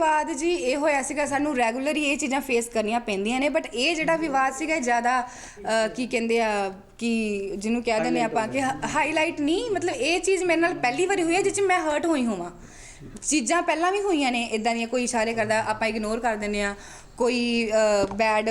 ਵਿਵਾਦ ਜੀ ਇਹ ਹੋਇਆ ਸੀਗਾ ਸਾਨੂੰ ਰੈਗੂਲਰ ਹੀ ਇਹ ਚੀਜ਼ਾਂ ਫੇਸ ਕਰਨੀਆਂ ਪੈਂਦੀਆਂ ਨੇ ਬਟ ਇਹ ਜਿਹੜਾ ਵਿਵਾਦ ਸੀਗਾ ਇਹ ਜ਼ਿਆਦਾ ਅ, ਕੀ ਕਹਿੰਦੇ ਆ ਕਿ ਜਿਹਨੂੰ ਕਹਿ ਦਿੰਦੇ ਆਪਾਂ ਕਿ ਹਾਈਲਾਈਟ ਨਹੀਂ ਮਤਲਬ ਇਹ ਚੀਜ਼ ਮੇਰੇ ਨਾਲ ਪਹਿਲੀ ਵਾਰੀ ਹੋਈ ਹੈ ਜਿਸ 'ਚ ਮੈਂ ਹਰਟ ਹੋਈ ਹੋਵਾਂ। ਚੀਜ਼ਾਂ ਪਹਿਲਾਂ ਵੀ ਹੋਈਆਂ ਨੇ ਇਦਾਂ ਦੀਆਂ ਕੋਈ ਇਸ਼ਾਰੇ ਕਰਦਾ ਆਪਾਂ ਇਗਨੋਰ ਕਰ ਦਿੰਦੇ ਆ ਕੋਈ ਬੈਡ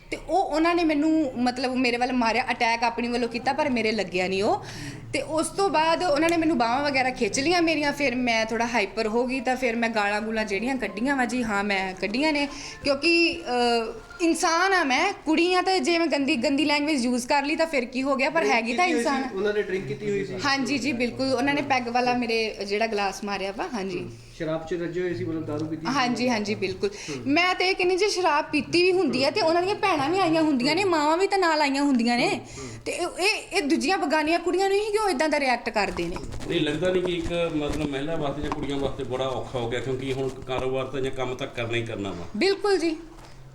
ਤੇ ਉਹ ਉਹਨਾਂ ਨੇ ਮੈਨੂੰ ਮਤਲਬ ਮੇਰੇ ਵੱਲ ਮਾਰਿਆ ਅਟੈਕ ਆਪਣੀ ਵੱਲੋਂ ਕੀਤਾ ਪਰ ਮੇਰੇ ਲੱਗਿਆ ਨਹੀਂ ਉਹ। ਤੇ ਉਸ ਤੋਂ ਬਾਅਦ ਉਹਨਾਂ ਨੇ ਮੈਨੂੰ ਬਾਹਾਂ ਵਗੈਰਾ ਖਿੱਚ ਲੀਆਂ ਮੇਰੀਆਂ ਫਿਰ ਮੈਂ ਥੋੜਾ ਹਾਈਪਰ ਹੋ ਗਈ ਤਾਂ ਫਿਰ ਮੈਂ ਗਾਲਾਂ ਗੂਲਾਂ ਜਿਹੜੀਆਂ ਕੱਢੀਆਂ ਵਾ ਜੀ ਹਾਂ ਮੈਂ ਕੱਢੀਆਂ ਨੇ। ਕਿਉਂਕਿ ਇਨਸਾਨ ਆ ਮੈਂ ਕੁੜੀ ਆ ਤੇ ਜੇ ਮੈਂ ਗੰਦੀ ਗੰਦੀ ਲੈਂਗੁਏਜ ਯੂਜ਼ ਕਰ ਲਈ ਤਾਂ ਫਿਰ ਕੀ ਹੋ ਗਿਆ? ਪਰ ਹੈਗੀ ਤਾਂ ਇਨਸਾਨ। ਉਹਨਾਂ ਨੇ ਡਰਿੰਕ ਕੀਤੀ ਹੋਈ ਸੀ। ਹਾਂਜੀ ਜੀ ਬਿਲਕੁਲ। ਉਹਨਾਂ ਨੇ ਪੈਗ ਵਾਲਾ ਮੇਰੇ ਜਿਹੜਾ ਗਲਾਸ ਮਾਰਿਆ ਵਾ ਹਾਂਜੀ। ਸ਼ਰਾਬ 'ਚ ਰੱਜੇ ਹੋਏ ਸੀ ਮਤਲਬ ਦਾਰੂ ਪੀਤੀ? ਹਾਂਜੀ ਹਾਂਜੀ ਬਿਲਕੁਲ। ਮੈਂ ਤੇ ਇਹ ਕਹਿੰਦੀ ਜੇ ਸ਼ਰਾਬ ਪੀਤੀ ਵੀ ਹੁੰਦੀ ਹੈ ਤੇ ਉਹਨਾਂ ਦੀਆਂ ਭੈਣਾਂ ਵੀ ਆਈਆਂ ਹੁੰਦੀਆਂ ਨੇ ਮਾਵਾਂ ਵੀ ਤਾਂ ਨਾਲ ਆਈਆਂ ਹੁੰਦੀਆਂ ਨੇ। ਤੇ ਇਹ ਇਹ ਇਹ ਦੂਜੀਆਂ ਬਗਾਨੀਆਂ ਕੁੜੀਆਂ ਨੂੰ ਹੀ ਕਿਉਂ ਇਦਾਂ ਦਾ ਰਿਐਕਟ ਕਰਦੇ ਨੇ? ਨਹੀਂ ਲੱਗਦਾ ਨਹੀਂ ਕਿ ਇੱਕ ਮਤਲਬ ਮਹਿਲਾ ਵਾਸਤੇ ਜਾਂ ਕੁੜੀਆਂ ਵਾਸਤੇ ਬੜਾ ਔਖਾ ਹੋ ਗਿਆ ਕਿਉਂਕਿ ਹੁਣ ਕਾਰੋਬਾਰ ਤਾਂ ਜਾਂ ਕੰਮ ਤਾਂ ਕਰਨਾ ਹੀ ਕਰਨਾ ਵਾ। ਬਿਲਕੁਲ ਜੀ।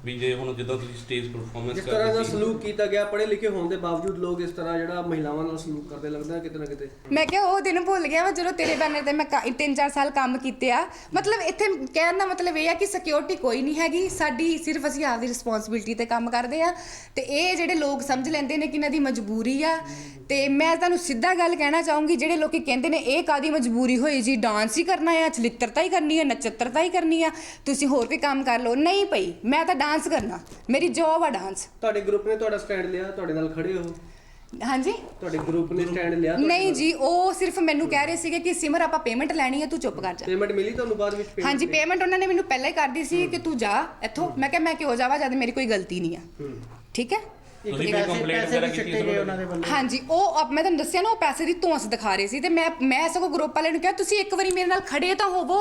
ਵੀ ਜੇ ਹੁਣ ਜਿੱਦਾਂ ਤੁਸੀਂ ਸਟੇਜ ਪਰਫਾਰਮੈਂਸ ਜਿਸ ਤਰ੍ਹਾਂ ਦਾ ਸਲੂਕ ਕੀਤਾ ਗਿਆ ਪੜ੍ਹੇ ਲਿਖੇ ਹੋਣ ਦੇ ਬਾਵਜੂਦ ਲੋਕ ਇਸ ਤਰ੍ਹਾਂ ਜਿਹੜਾ ਮਹਿਲਾਵਾਂ ਨਾਲ ਸਲੂਕ ਕਰਦੇ ਲੱਗਦਾ ਕਿਤੇ ਨਾ ਕਿਤੇ। ਮੈਂ ਕਿਹਾ ਉਹ ਦਿਨ ਭੁੱਲ ਗਿਆ ਵਾ ਜਦੋਂ ਤੇਰੇ ਬੈਨਰ ਤੇ ਮੈਂ 3-4 ਸਾਲ ਕੰਮ ਕੀਤੇ ਆ। ਮਤਲਬ ਇੱਥੇ ਕਹਿਣ ਦਾ ਮਤਲਬ ਇਹ ਆ ਕਿ ਸਿਕਿਉਰਿਟੀ ਕੋਈ ਨਹੀਂ ਹੈਗੀ। ਸਾਡੀ ਸਿਰਫ ਅਸੀਂ ਆਪਦੀ ਰਿਸਪੌਂਸਿਬਿਲਟੀ ਤੇ ਕੰਮ ਕਰਦੇ ਆ। ਤੇ ਇਹ ਜਿਹੜੇ ਲੋਕ ਸਮਝ ਲੈਂਦੇ ਨੇ ਕਿ ਇਹਨਾਂ ਦੀ ਮਜਬੂਰੀ ਆ ਤੇ ਮੈਂ ਤੁਹਾਨੂੰ ਸਿੱਧਾ ਗੱਲ ਕਹਿਣਾ ਚਾਹੂੰਗੀ ਜਿਹੜੇ ਲੋਕੀ ਕਹਿੰਦੇ ਨੇ ਇਹ ਕਾਦੀ ਮਜਬੂਰੀ ਹੋਈ ਜੀ? ਡਾਂਸ ਹੀ ਕਰਨਾ ਆ ਚਲਿੱਤਰਤਾ ਹੀ ਕਰਨੀ ਆ ਨਚੱਤਰਤਾ ਹੀ ਕਰਨੀ ਆ। ਤੁਸੀਂ ਹੋਰ ਵੀ ਕੰਮ ਕਰ ਲਓ। ਨਹੀਂ ਪਈ ਮੈਂ ਤਾਂ ਡਾਂਸ ਕਰਨਾ। ਮੇਰੀ ਜੌਬ ਆ ਡਾਂਸ। ਤੁਹਾਡੇ ਗਰੁੱਪ ਨੇ ਤੁਹਾਡਾ ਸਟੈਂਡ ਲਿਆ ਤੁਹਾਡੇ ਨਾਲ ਖੜੇ ਹੋ? ਹਾਂਜੀ? ਤੁਹਾਡੇ ਗਰੁੱਪ ਨੇ ਸਟੈਂਡ ਲਿਆ ਤੁਹਾਡੇ ਨਹੀਂ ਨਾਲ? ਜੀ ਉਹ ਸਿਰਫ ਮੈਨੂੰ ਕਹਿ ਰਹੇ ਸੀਗੇ ਕਿ ਸਿਮਰ ਆਪਾਂ ਪੇਮੈਂਟ ਲੈਣੀ ਹੈ ਤੂੰ ਚੁੱਪ ਕਰ ਜਾ। ਪੇਮੈਂਟ ਮਿਲੀ ਤੁਹਾਨੂੰ ਬਾਅਦ ਵਿੱਚ? Payment ਹਾਂਜੀ? ਪੇਮੈਂਟ ਉਹਨਾਂ ਨੇ ਮੈਨੂੰ ਪਹਿਲਾਂ ਹੀ ਕਰਦੀ ਸੀ ਕਿ ਤੂੰ ਜਾ ਇੱਥੋਂ। ਮੈਂ ਕਿਹਾ ਮੈਂ ਕਿਉਂ ਜਾਵਾਂ ਜਦ ਮੇਰੀ ਕੋਈ ਗਲਤੀ ਨਹੀਂ ਆ। ਹੂੰ। ਠੀਕ ਹੈ? ਤੁਸੀਂ ਵੀ ਕੰਪਲੇਂਟ ਵਗੈਰਾ ਕੀਤੀ ਸੀ ਉਹਨਾਂ ਦੇ ਹਾਂਜੀ ਉਹ ਅਬ ਮੈਂ ਤੁਹਾਨੂੰ ਦੱਸਿਆ ਨਾ ਉਹ ਪੈਸੇ ਦੀ ਧੌਂਸ ਦਿਖਾ ਰਹੇ ਸੀ ਤੇ ਮੈਂ ਮੈਂ ਸਗੋਂ ਗਰੁੱਪ ਵਾਲਿਆਂ ਨੂੰ ਕਿਹਾ ਤੁਸੀਂ ਇੱਕ ਵਾਰੀ ਮੇਰੇ ਨਾਲ ਖੜੇ ਤਾਂ ਹੋਵੋ।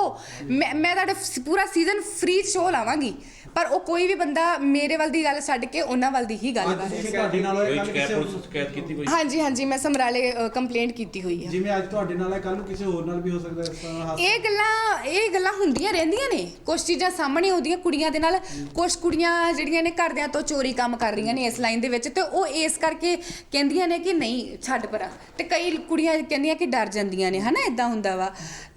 ਮੈਂ ਮੈਂ ਤੁਹਾਡਾ ਸ- ਪੂਰਾ ਸੀਜ਼ਨ ਫ੍ਰੀ ਸ਼ੋਅ ਲਾਵਾਂਗੀ। ਪਰ ਉਹ ਕੋਈ ਵੀ ਬੰਦਾ ਮੇਰੇ ਵੱਲ ਦੀ ਗੱਲ ਛੱਡ ਕੇ ਉਹਨਾਂ ਵੱਲ ਦੀ ਹੀ ਗੱਲ ਕਰ ਰਿਹਾ ਸੀ। ਤੁਹਾਡੇ ਨਾਲ ਕੋਈ ਕੱਲ ਸ਼ਿਕਾਇਤ ਕਿਸੇ ਪੁਲਿਸ ਸ਼ਿਕਾਇਤ ਕੀਤੀ ਕੋਈ ਹਾਂਜੀ ਹਾਂਜੀ ਮੈਂ ਸਮਰਾਲੇ ਕੰਪਲੇਂਟ ਕੀਤੀ ਹੋਈ ਹੈ ਜਿਵੇਂ ਅੱਜ ਤੁਹਾਡੇ ਨਾਲ ਹੈ ਕੱਲ ਨੂੰ ਕਿਸੇ ਹੋਰ ਨਾਲ ਵੀ ਹੋ ਸਕਦਾ ਇਸ ਤਰ੍ਹਾਂ ਦਾ ਹਾਦਸਾ ਇਹ ਗੱਲਾਂ ਇਹ ਗੱਲਾਂ ਹੁੰਦੀਆਂ ਰਹਿੰਦੀਆਂ ਨੇ। ਕੁਝ ਚੀਜ਼ਾਂ ਸਾਹਮਣੇ ਆਉਂਦੀਆਂ ਕੁੜੀਆਂ ਦੇ ਨਾਲ ਕੁਝ ਕੁੜੀਆਂ ਜਿਹੜੀਆਂ ਨੇ ਘਰਦਿਆਂ ਤੋਂ ਚੋਰੀ ਕੰਮ ਕਰ ਰਹੀਆਂ ਨੇ ਇਸ ਲਾਈਨ ਦੇ ਵਿੱਚ ਤੇ ਉਹ ਇਸ ਕਰਕੇ ਕਹਿੰਦੀਆਂ ਨੇ ਕਿ ਨਹੀਂ ਛੱਡ ਪਰਾਂ। ਤੇ ਕਈ ਕੁੜੀਆਂ ਕਹਿੰਦੀਆਂ ਕਿ ਡਰ ਜਾਂਦੀਆਂ ਨੇ, ਹਨਾ ਇਦਾਂ ਹੁੰਦਾ ਵਾ।